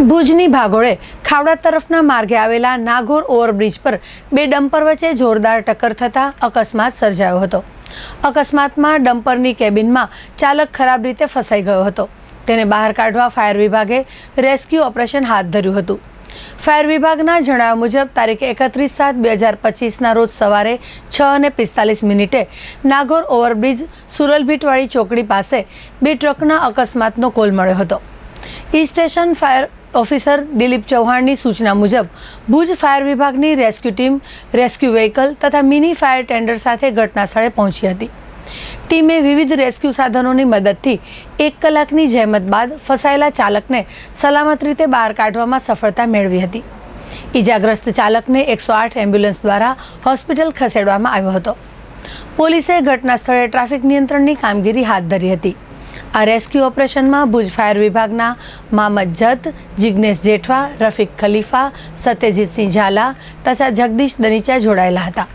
ભુજની ભાગોળે ખાવડા તરફના માર્ગે આવેલા નાગોર ઓવરબ્રિજ પર બે ડમ્પર વચ્ચે જોરદાર ટક્કર થતાં અકસ્માત સર્જાયો હતો. અકસ્માતમાં ડમ્પરની કેબિનમાં ચાલક ખરાબ રીતે ફસાઈ ગયો હતો. તેને બહાર કાઢવા ફાયર વિભાગે રેસ્ક્યુ ઓપરેશન હાથ ધર્યું હતું. ફાયર વિભાગના જણાવ્યા મુજબ, તારીખ એકત્રીસ સાત બે હજાર પચીસના રોજ સવારે છ અને પિસ્તાલીસ મિનિટે નાગોર ઓવરબ્રિજ સુરલભીટવાળી ચોકડી પાસે બે ટ્રકના અકસ્માતનો કોલ મળ્યો હતો. E station fire officer Dilip ચૌહાણની સૂચના મુજબ, ભુજ ફાયર વિભાગની રેસ્ક્યુ ટીમ રેસ્ક્યુ વ્હીકલ તથા મિની ફાયર ટેન્ડર સાથે ઘટના સ્થળે પહોંચી હતી. ટીમે વિવિધ રેસ્ક્યુ સાધનોની મદદથી એક કલાકની જહેમત બાદ ફસાયેલા ચાલકને સલામત રીતે બહાર કાઢવામાં સફળતા મેળવી હતી. ઈજાગ્રસ્ત ચાલકને એકસો આઠ એમ્બ્યુલન્સ દ્વારા હોસ્પિટલ ખસેડવામાં આવ્યો હતો. પોલીસે ઘટના સ્થળે ટ્રાફિક નિયંત્રણની કામગીરી હાથ ધરી હતી. આ રેસ્ક્યુ ઓપરેશનમાં ભુજ ફાયર વિભાગના મામદ જત, જિગ્નેશ જેઠવા, રફીક ખલીફા સત્યજીતસિંહ ઝાલા તથા જગદીશ દનીચા જોડાયેલા હતા.